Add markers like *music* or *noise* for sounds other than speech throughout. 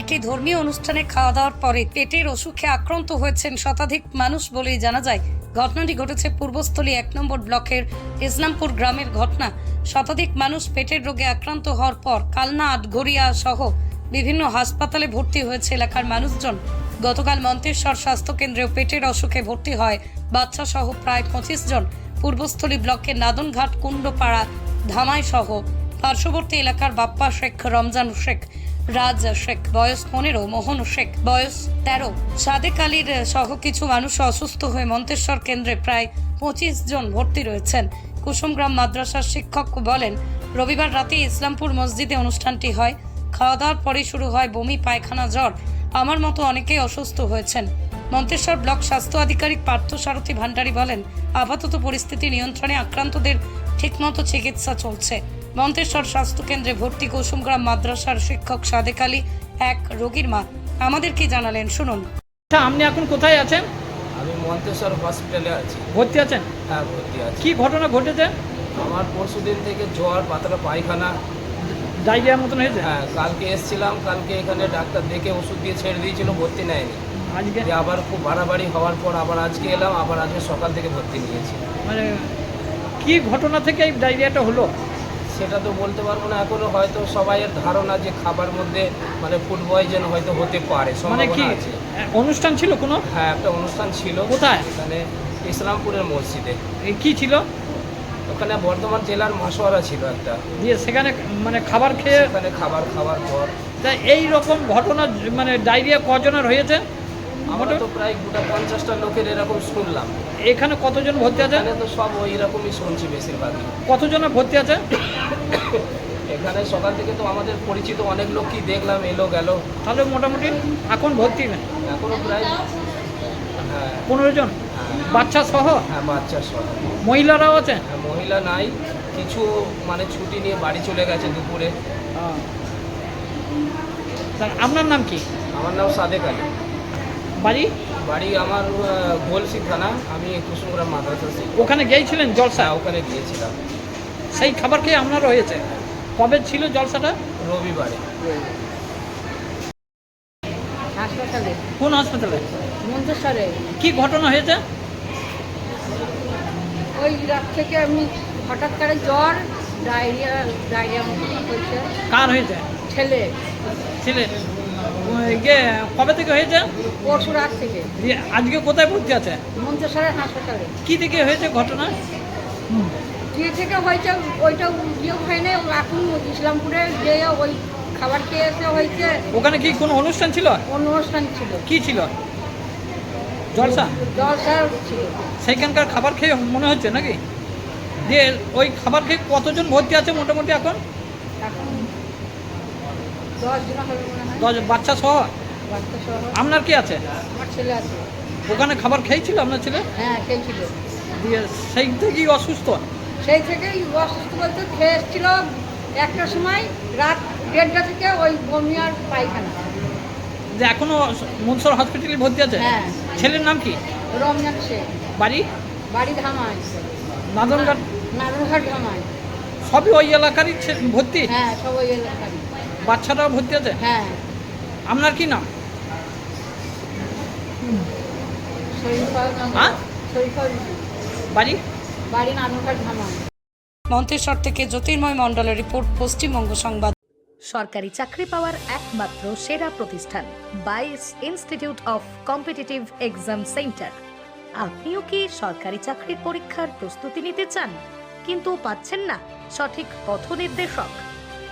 একটি ধর্মীয় অনুষ্ঠানে খাওয়া দাওয়ার পরে পেটের অসুখে আক্রান্ত হয়েছেন শতাধিক মানুষ বলেই জানা যায়। ঘটনাটি ঘটেছে পূর্বস্থলী এক নম্বর ব্লকের ইসলামপুর গ্রামের ঘটনা। শতাধিক মানুষ পেটের রোগে আক্রান্ত হওয়ার পর কালনা, আটঘরিয়া সহ বিভিন্ন হাসপাতালে ভর্তি হয়েছে এলাকার মানুষজন। গতকাল মন্তেশ্বর স্বাস্থ্য কেন্দ্রেও পেটের অসুখে ভর্তি হয় বাচ্চা সহ প্রায় পঁচিশ জন। পূর্বস্থলী ব্লকের নাদনঘাট, কুণ্ডপাড়া, ধামাই সহ পার্শ্ববর্তী এলাকার বাপ্পা শেখ, রমজান শেখ রাজ শেখ, বয়স পনেরো, মোহন শেখ, বয়স তেরো। সাদেক আলীর সহ কিছু মানুষ অসুস্থ হয়ে মন্তেশ্বর কেন্দ্রে প্রায় পঁচিশ জন ভর্তি রয়েছেন। কুসুমগ্রাম মাদ্রাসার শিক্ষক বলেন, রবিবার রাতে ইসলামপুর মসজিদে অনুষ্ঠানটি হয়। খাওয়া দাওয়ার পরেই শুরু হয় বমি, পায়খানা, জ্বর। আমার মতো অনেকেই অসুস্থ হয়েছেন। মন্তেশ্বর ব্লক স্বাস্থ্য আধিকারিক পার্থ সারথী ভান্ডারী বলেন, আপাতত পরিস্থিতি নিয়ন্ত্রণে আক্রান্তদের ঠিকমতো চিকিৎসা চলছে। মন্তেশ্বর স্বাস্থ্য কেন্দ্রে ভর্তি কুসুমগ্রাম মাদ্রাসার শিক্ষক সাদেক আলী এক রোগীর মা। আমাদের কি জানালেন? শুনুন। আচ্ছা আপনি এখন কোথায় আছেন? আমি মন্তেশ্বর হসপিটালে আছি। ভর্তি আছেন? হ্যাঁ ভর্তি আছি। কি ঘটনা ঘটেছে? আমার পরশু দিন থেকে জ্বর পাতলা পায়খানা। ডায়রিয়ার মতন হয়েছে? হ্যাঁ কালকে এসেছিলাম কালকে এখানে ডাক্তার দেখে ওষুধ দিয়ে ছেড়ে দিয়েছিল ভর্তি নেয়নি। আজকে? আবার খুব বাড়াবাড়ি হওয়ার পর আবার আজকে এলাম আবার আজকে সকাল থেকে ভর্তি নিয়েছি। মানে কি ঘটনা থেকে এই ডায়রিয়াটা হলো? সেটা তো বলতে পারব না এখনও হয়তো সবাইয়ের ধারণা যে খাবার মধ্যে মানে ফুড পয়জন হয়তো হতে পারে মানে কি অনুষ্ঠান ছিল কোনো? হ্যাঁ একটা অনুষ্ঠান ছিল। কোথায়? এখানে ইসলামপুরের মসজিদে। কি ছিল? ওখানে বর্ধমান জেলার মাসোয়ারা ছিল একটা। দিয়ে সেখানে মানে খাবার খেয়ে ওখানে খাবার খাওয়ার পর। তা এই রকম ঘটনা মানে ডায়রিয়া কজনের হয়েছে? আমরা তো প্রায় গোটা পঞ্চাশটা লোকের এরকম শুনলাম। এখানে কতজন ভর্তি আছে? এখানে তো সব ওই রকমই শুনছি বেশিরভাগই। কতজনের ভর্তি আছে? এখানে সকাল থেকে তো আমাদের পরিচিত অনেক লোকই দেখলাম এলো গেল। তাহলে মোটামুটি এখন ভর্তি? না এখনও প্রায় হ্যাঁ। পনেরো জন? বাচ্চা সহ? হ্যাঁ বাচ্চা সব মহিলারাও আছে? হ্যাঁ, মহিলা নাই। কিছু মানে ছুটি নিয়ে বাড়ি চলে গেছে দুপুরে। আপনার নাম কি? আমার নাম সাদেক আলী। বাড়ি? বাড়ি আমার গোলসি থানা আমি কুসুমগ্রাম মাদ্রাসা ওখানে গিয়েছিলেন জলসা? হ্যাঁ ওখানে গিয়েছিলাম। সেই খাবার খেয়ে আপনারও হয়েছে? কবে ছিল জলসাটা? রবিবারে। হাসপাতালে। কোন হাসপাতালে? মন্তেশ্বরে। কি ঘটনা হয়েছে? ওই রাত থেকে আমি হঠাৎ করে জ্বর ডায়রিয়া ডায়রিয়া হয়েছে। কার হয়েছে? ছেলে। ছেলে কবে থেকে হয়েছে? পরশু রাত থেকে। আজকে কোথায় ভর্তি আছে? মন্তেশ্বরের হাসপাতালে। কি থেকে হয়েছে ঘটনা? যে থেকে হয়েছে ওইটা ইয়ে হয় না এখন ইসলামপুরে যে ওই খাবার খেয়ে এসে হয়েছে। ওখানে কি কোনো অনুষ্ঠান ছিল? অনুষ্ঠান ছিল। কি ছিল? জলসা জলসা ছিল। সেইখানকার খাবার খেয়ে মনে হচ্ছে নাকি? দিয়ে ওই খাবার খেয়ে কতজন ভর্তি আছে মোটামুটি এখন? এখন দশ বাচ্চা সহ? বাচ্চা আপনার কি আছে? আমার ছেলে আছে। ওখানে খাবার খেয়েছিল আপনার ছেলে? হ্যাঁ খেয়েছিল। দিয়ে সেই থেকেই অসুস্থ? সেই থেকেই অসুস্থ বলতে খেয়ে এসেছিল একটার সময় রাত দেড়টা থেকে ওই বমি আর পায়খানা। যে এখনও মনসর হসপিটালে ভর্তি আছে? হ্যাঁ। ছেলের নাম কি? রমজান সে বাড়ি? বাড়ি ধামায় নাদনঘাট? নারায়ণঘাট ধামায় সবই ওই এলাকারই ভর্তি? হ্যাঁ সব ওই এলাকারই। বাচ্চাটাও ভর্তি আছে? হ্যাঁ। আপনার কি নাম? হ্যাঁ? বাড়ি? বাড়ি মন্তেশ্বর থেকে জ্যোতির্ময় মণ্ডলের রিপোর্ট পশ্চিমবঙ্গ সংবাদ। সরকারি চাকরি পাওয়ার একমাত্র সেরা প্রতিষ্ঠান বাইস institute of competitive exam center. আপনিও কি সরকারি চাকরির পরীক্ষার প্রস্তুতি নিতে চান? কিন্তু পাচ্ছেন না সঠিক পথ নির্দেশক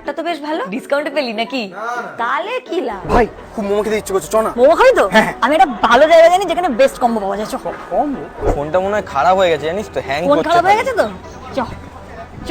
অফারটা তো বেশ ভালো। ডিসকাউন্ট পেলি নাকি? তাহলে কি লাভ? ভাই খুব মোমো খেতে ইচ্ছে করছে চ না। মোমো খাই তো? আমি একটা ভালো জায়গা জানি যেখানে বেস্ট কম্বো পাওয়া যায় চ ফোনটা মনে হয় খারাপ হয়ে গেছে জানিস তো? হ্যাং করছে ফোন খারাপ হয়ে গেছে তো? চ চ।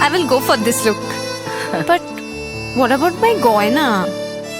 I will go for this look. *laughs* but what about my goina?